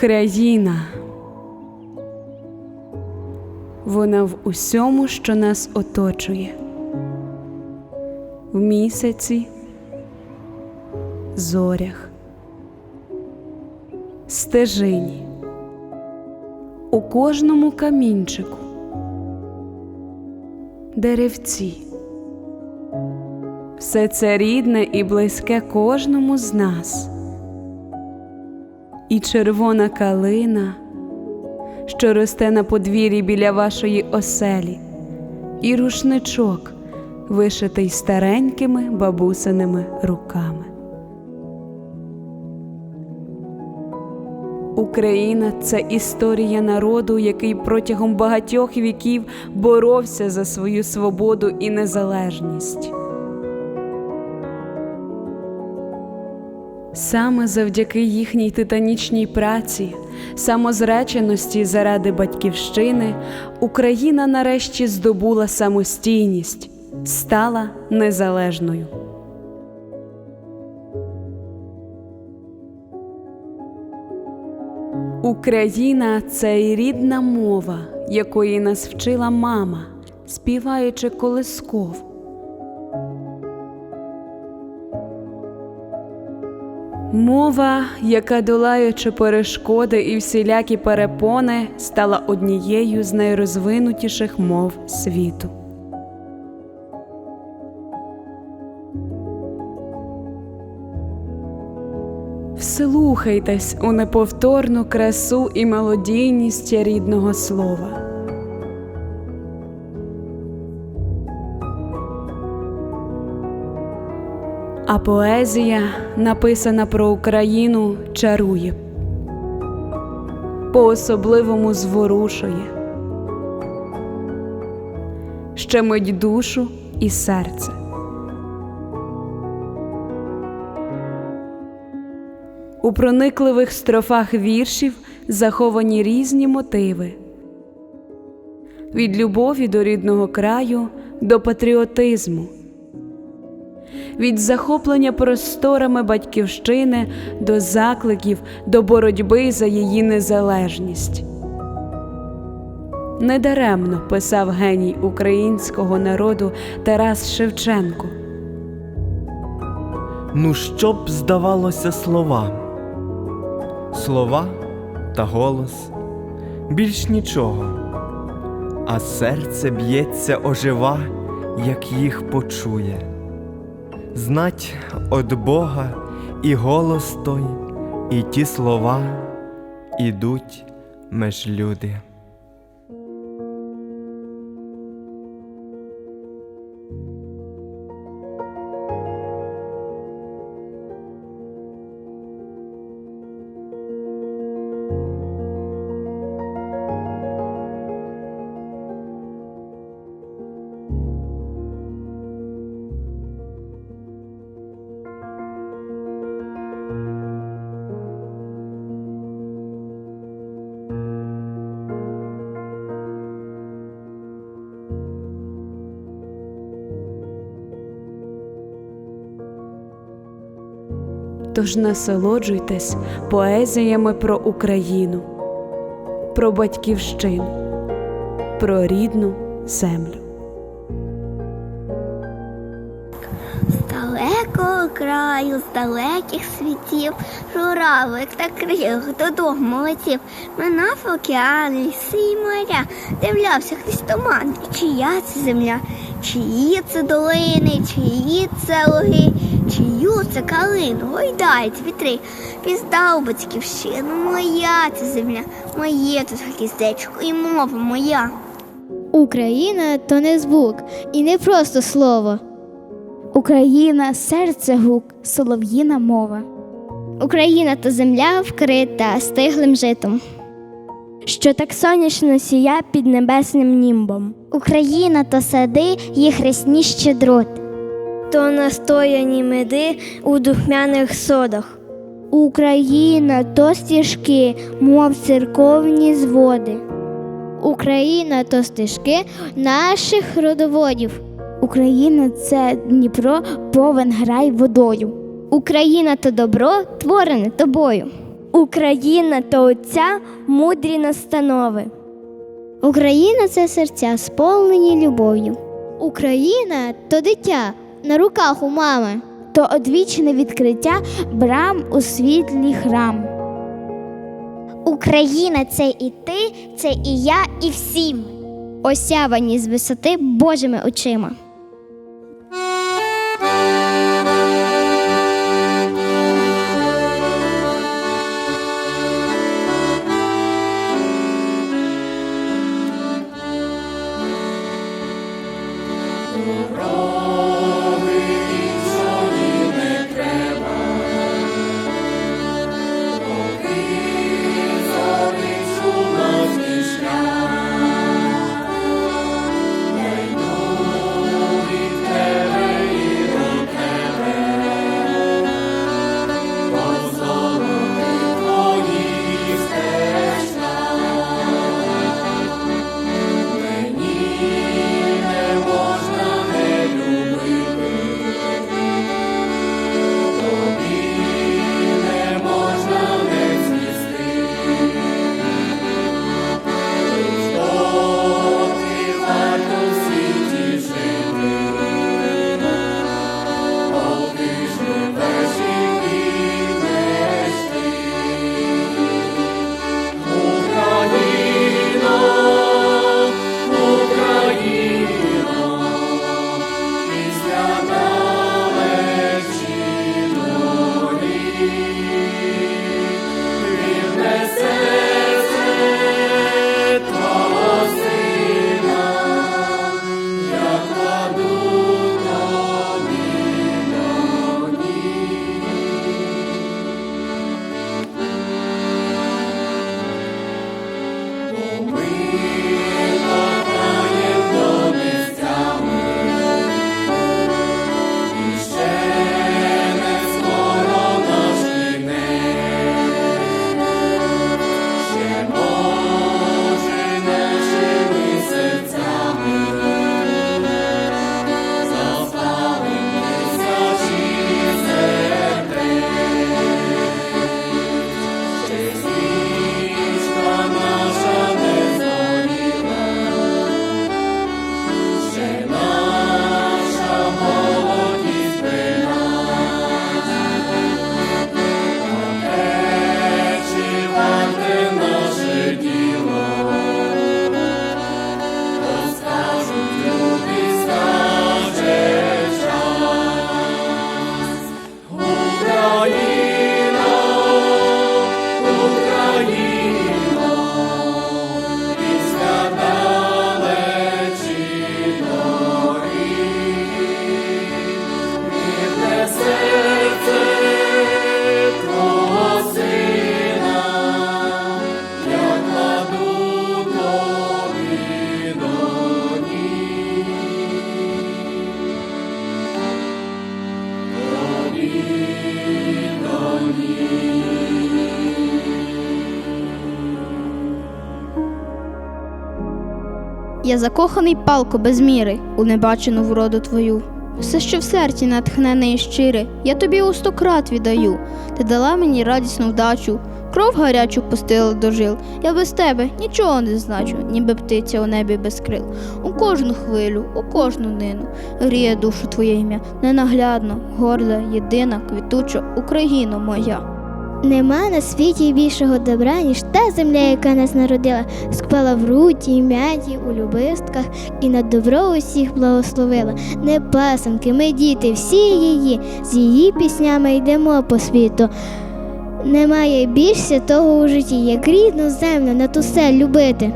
Україна. Вона в усьому, що нас оточує. В місяці, зорях, стежині, у кожному камінчику, деревці. Все це рідне і близьке кожному з нас. І червона калина, що росте на подвір'ї біля вашої оселі, і рушничок, вишитий старенькими бабусиними руками. Україна це історія народу, який протягом багатьох віків боровся за свою свободу і незалежність. Саме завдяки їхній титанічній праці, самозреченості заради батьківщини, Україна нарешті здобула самостійність, стала незалежною. Україна це рідна мова, якої нас вчила мама, співаючи колисков. Мова, яка долаючи перешкоди і всілякі перепони, стала однією з найрозвинутіших мов світу. Вслухайтесь у неповторну красу і мелодійність рідного слова. А поезія, написана про Україну, чарує, по-особливому зворушує, щемить душу і серце. У проникливих строфах віршів заховані різні мотиви. Від любові до рідного краю до патріотизму від захоплення просторами батьківщини до закликів до боротьби за її незалежність. Недаремно писав геній українського народу Тарас Шевченко. Ну, що б здавалося слова? Слова та голос більш нічого, а серце б'ється ожива, як їх почує. Знать од Бога і голос той, і ті слова ідуть меж люди. Тож насолоджуйтесь поезіями про Україну, про батьківщину, про рідну землю. З далекого краю, з далеких світів, журавлик та крил додому летів, минав океани, ліси й моря, дивлявся хтось туман, чия це земля, чиї це долини, чиї це луги, це калину, гойдають вітри, піздав батьківщину, моя це земля, моє тут гніздечко і мова моя. Україна то не звук і не просто слово. Україна серце гук, солов'їна мова. Україна то земля вкрита стиглим житом. Що так сонячно сія під небесним німбом. Україна то сади, їх рясні щедрот. То настояні меди у духмяних содах. Україна то стіжки, мов церковні зводи. Україна то стежки наших родоводів. Україна це Дніпро, повен грай водою. Україна то добро, творене тобою. Україна то отця мудрі настанови. Україна це серця, сповнені любов'ю. Україна то дитя на руках у мами. То одвічне відкриття брам у світлі храм. Україна це і ти, це і я, і всім. Осявані з висоти Божими очима. Я закоханий палко без міри у небачену вроду твою. Все, що в серці натхнене і щире, я тобі у сто крат віддаю. Ти дала мені радісну вдачу, кров гарячу пустила до жил. Я без тебе нічого не значу, ніби птиця у небі без крил. У кожну хвилю, у кожну нину гріє душу твоє ім'я, ненаглядно, горда, єдина, квітуча Україна моя. Нема на світі більшого добра, ніж та земля, яка нас народила, скпала в руті, мяті, у любистках, і на добро усіх благословила. Не пасенки, ми діти, всі її, з її піснями йдемо по світу. Немає більше того у житті, як рідну землю на тусе любити.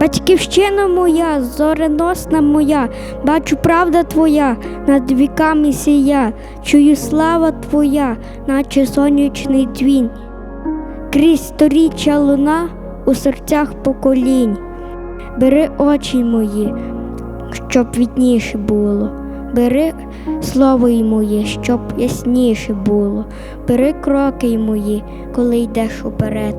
Батьківщина моя, зореносна моя, бачу правда твоя, над віками сія, чую слава твоя, наче сонячний двінь. Крізь сторіччя луна у серцях поколінь. Бери очі мої, щоб відніше було. Бери слово й моє, щоб ясніше було. Бери кроки мої, коли йдеш уперед.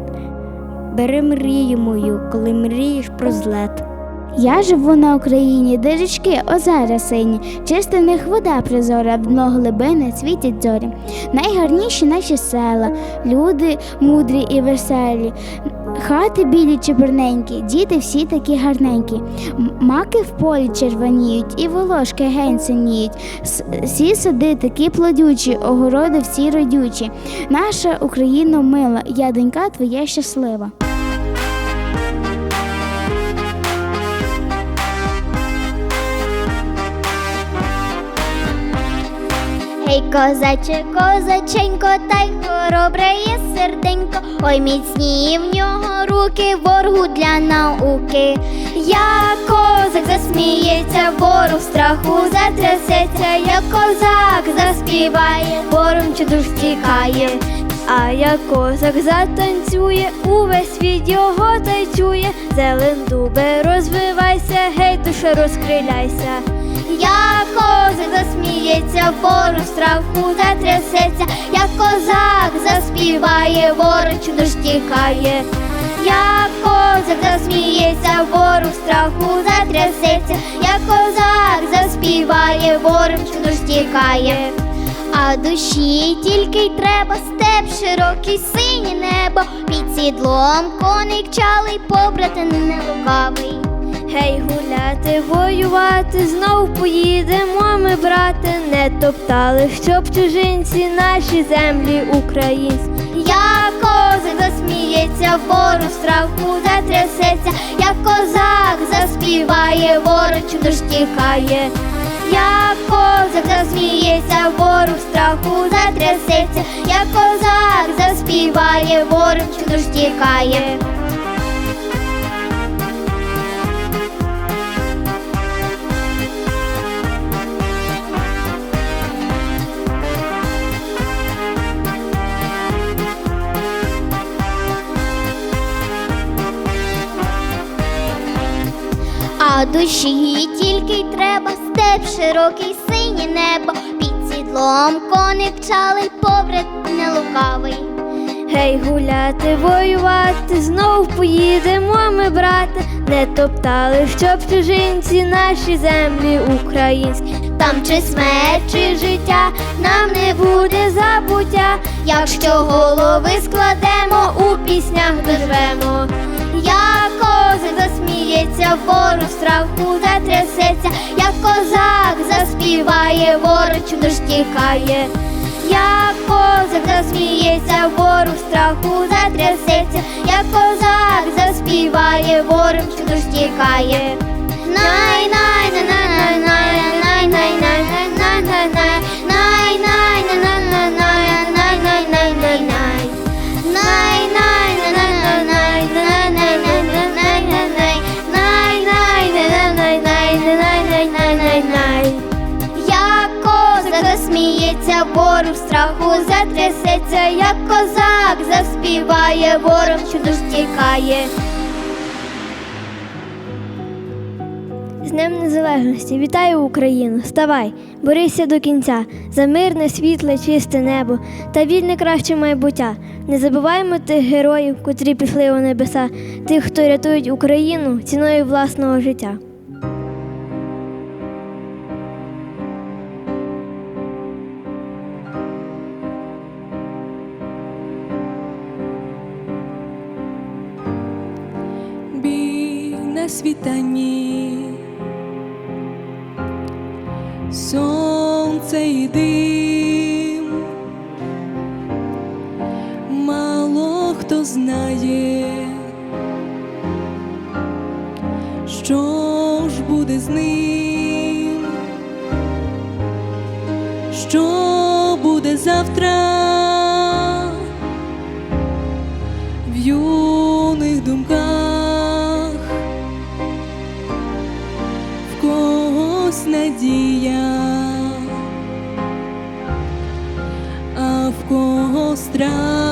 Бери мрію мою, коли мрієш про злет. Я живу на Україні, де річки, озера сині, чиста в них вода прозора, дно глибини світять зорі. Найгарніші наші села, люди мудрі і веселі, хати білі чебурненькі, діти всі такі гарненькі. Маки в полі червоніють, і волошки гень синіють. Всі сади такі плодючі, огороди всі родючі. Наша Україна мила, я донька твоя щаслива. Гей, козаче, козаченько, та й хоробре є серденько, ой, міцні в нього руки, воргу для науки. Я козак засміється, ворог страху затрясеться, як козак заспіває, вором чудо стікає. А як козак затанцює, увесь світ його танцює, зелен дубе, розвивайся, гей, душа розкриляйся. Я козак засміється, ворог страху затрясеться, як козак заспіває, ворог чудо тікає. Я козак засміється, ворог страху затрясеться, як козак заспіває, ворог чудо тікає. А душі тільки й треба степ, широкий синє небо, під сідлом коник чалий, побрати не лукавий. Гей, гуляти, воювати, знов поїдемо ми, брате, не топтали, щоб чужинці наші землі українські. Я козак засміється, ворог страху затрясеться, як козак заспіває, ворог чудо тікає. Я козак засміється, ворог страху затрясеться, як козак заспіває, ворог чудо тікає. А душі тільки й треба степ, широкий синє небо, під сідлом коник чалий, побред не лукавий. Гей, гуляти, воювати, знов поїдемо ми, брате, не топтали, щоб чужинці наші землі українські. Там чи смерть, чи життя, нам не буде забуття, якщо голови складемо, у піснях доживемо. Я козак засміється, ворог страху затрясеться, як козак заспіває, ворог чудо ж тікає. Як козак засміється, ворог страху затрясеться, як козак заспіває, ворог чудо тікає. Най най на на на най най най най най най най най най затрясеться, як козак заспіває, ворог чудо ж тікає. З Днем Незалежності вітаю Україну! Ставай, борися до кінця за мирне, світле, чисте небо та вільне краще майбуття. Не забуваємо тих героїв, котрі пішли у небеса, тих, хто рятують Україну ціною власного життя. Світанні, сонце і дим, мало хто знає, що ж буде з ним, що буде завтра. ra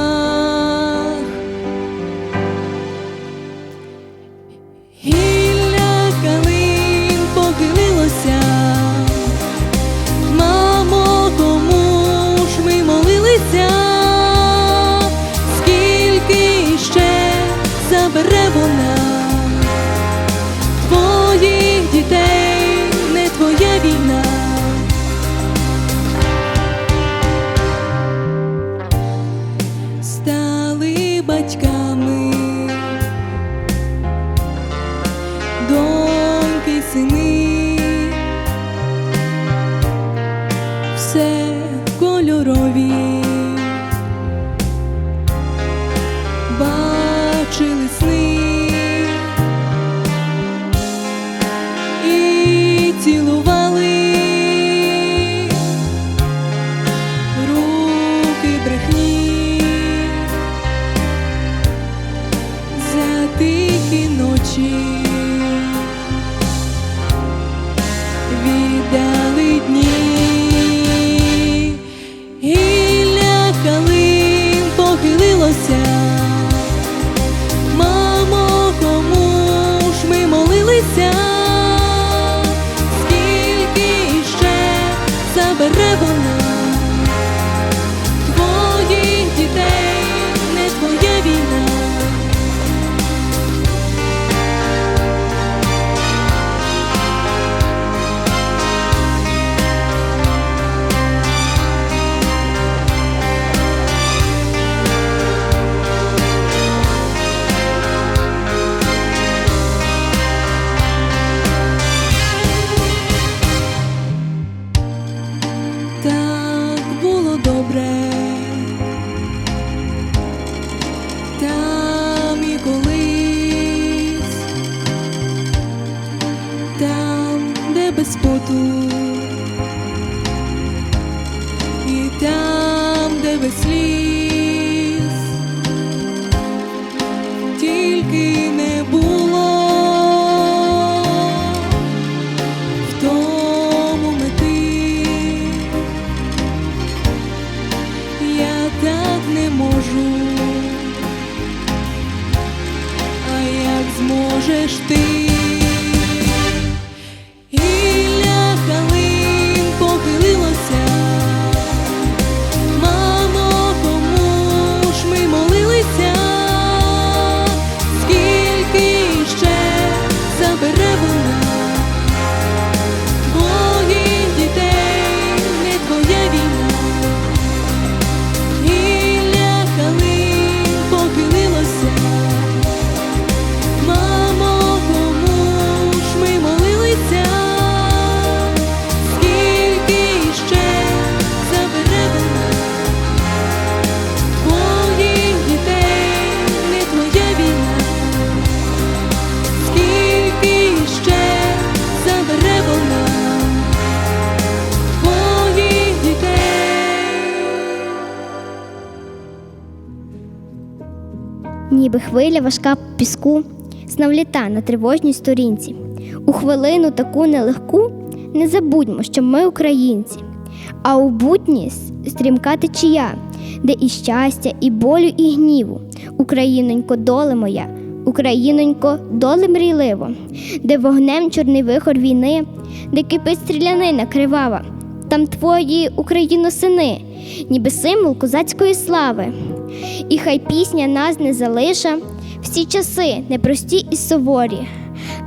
без і там, де без хвиля важка піску, знов літа на тривожній сторінці. У хвилину таку нелегку не забудьмо, що ми українці, а у будні стрімка течія, де і щастя, і болю, і гніву. Українонько, доле моя, Українонько, доле мрійливо, де вогнем чорний вихор війни, де кипить стрілянина кривава, там твої Україно сини, ніби символ козацької слави. І хай пісня нас не залиша всі часи непрості і суворі,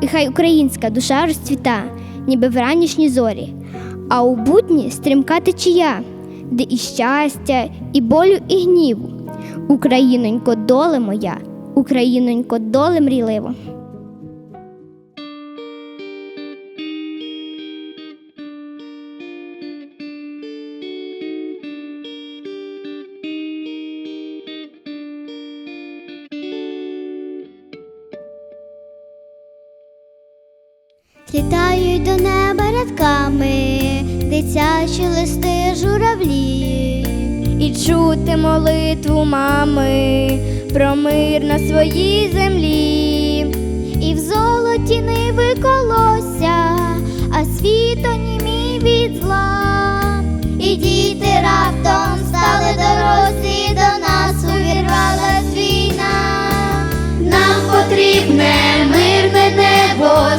і хай українська душа розцвіта, ніби в ранішні зорі, а у будні стрімка течія, де і щастя, і болю, і гніву. Українонько, доле моя, Українонько, доле мрійливо. Літають до неба рядками дитячі листи журавлі. І чути молитву мами про мир на своїй землі. І в золоті ниви колося, а світ онімій від зла. І діти раптом стали дорослі, до нас увірвалась війна. Нам потрібне мирне небо,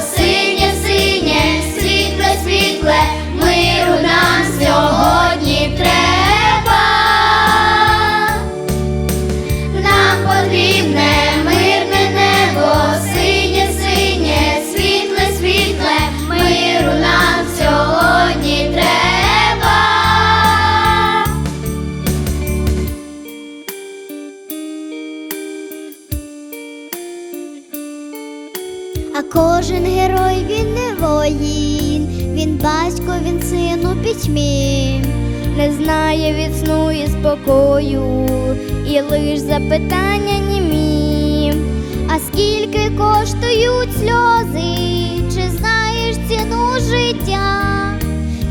нам сьогодні треба. Нам потрібне мирне небо, синє, синє, світле, світле, миру нам сьогодні треба. А кожен герой він не воїн, він батько, він син у не знає від сну і спокою, і лиш запитання німі. А скільки коштують сльози? Чи знаєш ціну життя?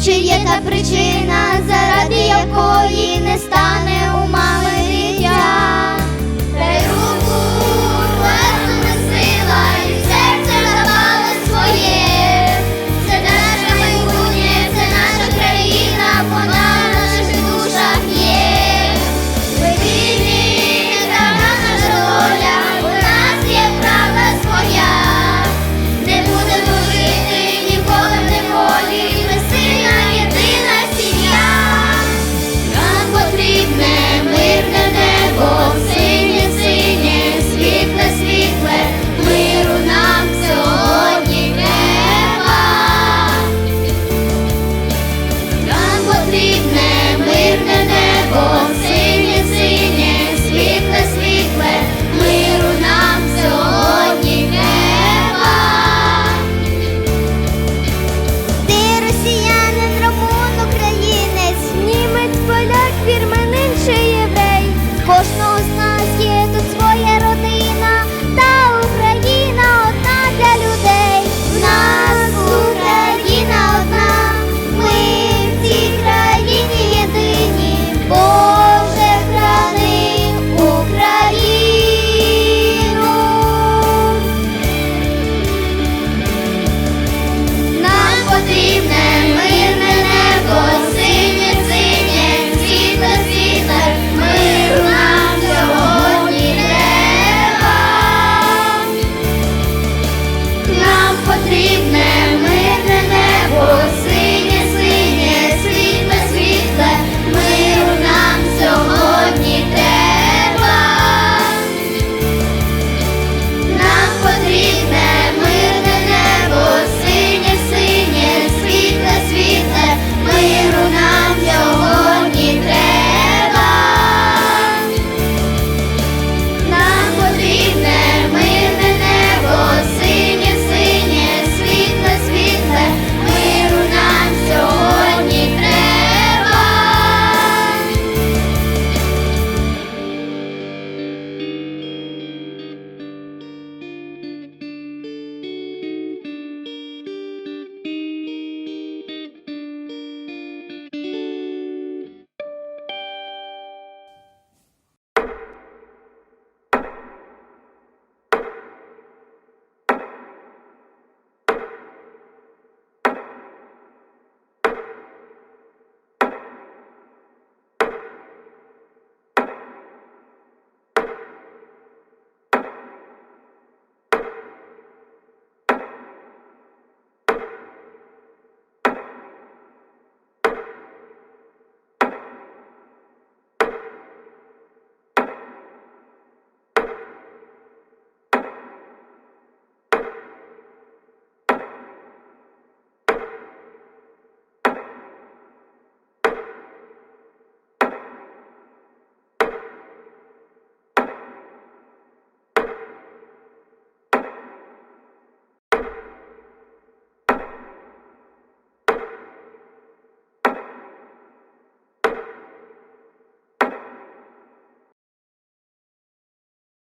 Чи є та причина, заради якої не стане у мами